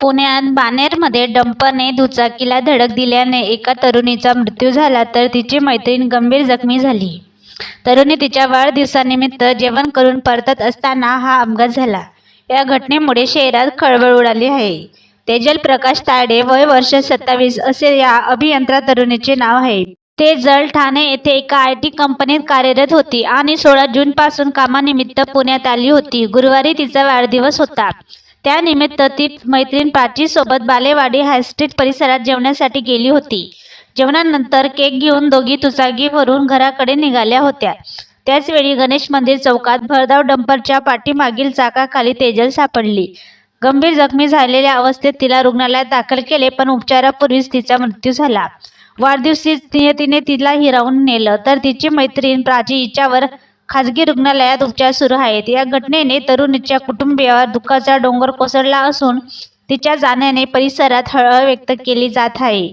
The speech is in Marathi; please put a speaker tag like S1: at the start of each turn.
S1: पुण्यात बानेरमध्ये डंपरने दुचाकीला धडक दिल्याने एका तरुणीचा मृत्यू झाला तर तिची मैत्रीण गंभीर जखमी झाली. तरुणी तिच्या वाढदिवसानिमित्त जेवण करून परतत असताना हा अपघात झाला. या घटनेमुळे शहरात खळबळ उडाली आहे. तेजल प्रकाश ताडे वय वर्ष सत्तावीस असे या अभियंता तरुणीचे नाव आहे. तेजल ठाणे येथे एका आय टी कंपनीत कार्यरत होती आणि सोळा जूनपासून कामानिमित्त पुण्यात आली होती. गुरुवारी तिचा वाढदिवस होता. त्यानिमित्त ती मैत्रीण प्राचीसोबत बालेवाडी हायस्ट्रीट परिसरात जेवण्यासाठी गेली होती. जेवणानंतर केक घेऊन दोघी दुचाकीवरून घराकडे निघाल्या होत्या. त्याचवेळी गणेश मंदिर चौकात भरधाव डंपरच्या पाठीमागील चाकाखाली तेजल सापडली. गंभीर जखमी झालेल्या अवस्थेत तिला रुग्णालयात दाखल केले पण उपचारापूर्वीच तिचा मृत्यू झाला. वाढदिवशी तिने तिला हिरावून नेलं तर तिची मैत्रीण प्राची हिच्यावर खाजगी रुग्णालयात उपचार सुरू आहेत. या घटनेने तरुणीच्या कुटुंबियावर दुःखाचा डोंगर कोसळला असून तिच्या जाण्याने परिसरात हळहळ व्यक्त केली जात आहे.